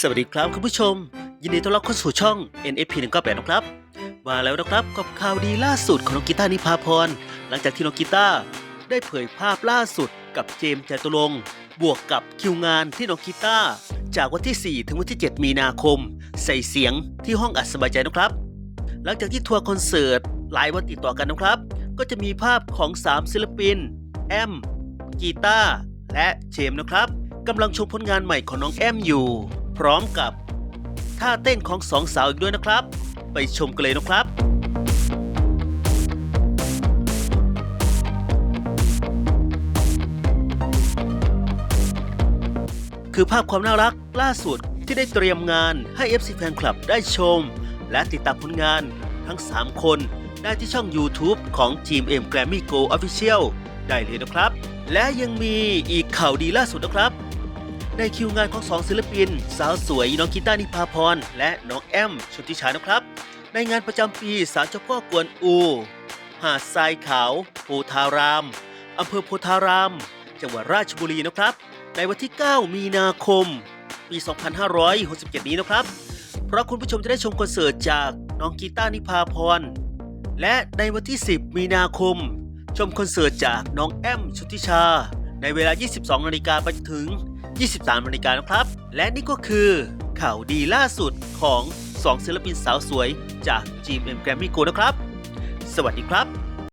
สวัสดีครับคุณผู้ชม ยินดีต้อนรับเข้าสู่ช่อง NFP 198นะครับ มาแล้วนะครับกับข่าวดีล่าสุดของน้องกีตาร์นิพาพร หลังจากที่น้องกีตาร์ได้เผยภาพล่าสุดกับเจมส์จตุรงบวกกับคิวงานที่น้องกีตาร์จากวันที่ 4 ถึงวันที่ 7 มีนาคม ใส่เสียงที่ห้องอัดสบายใจนะครับ หลังจากที่ทัวร์คอนเสิร์ตหลายวันติดต่อกันนะครับ ก็จะมีภาพของ 3 ศิลปิน แอม กีตาร์และเจมส์นะครับกำลังชมผลงานใหม่ของน้องแอมอยู่ พร้อมกับท่าเต้นของสองสาวอีกด้วยนะครับ ไปชมกันเลยนะครับ คือภาพความน่ารักล่าสุดที่ได้เตรียมงานให้ FC แฟนคลับได้ชม และติดตามผลงานทั้ง 3 คนได้ที่ช่อง YouTube ของ GMM Grammy Go Official ได้เลยนะครับ และยังมีอีกข่าวดีล่าสุดนะครับ ในคิวงานของสองศิลปิน สาวสวยน้องกีตาร์นิพาพร และน้องแอมชนทิชานะครับ ในงานประจำปีศาลเจ้าพ่อกวนอู หาดทรายขาวโพธารามอำเภอโพธาราม จังหวัดราชบุรีนะครับ ในวันที่ 9 มีนาคม ปี 2567 นี้นะครับ เพราะคุณผู้ชมจะได้ชมคอนเสิร์ตจากน้องกีตาร์นิพาพร และในวันที่ 10 มีนาคม ชมคอนเสิร์ตจากน้องแอมชุติชา ในเวลา 22นาฬิกาไปถึง 23นาฬิกานะครับ และนี่ก็คือข่าวดีล่าสุดของ 2 ศิลปินสาวสวยจาก GMM Grammy Go นะครับ สวัสดีครับ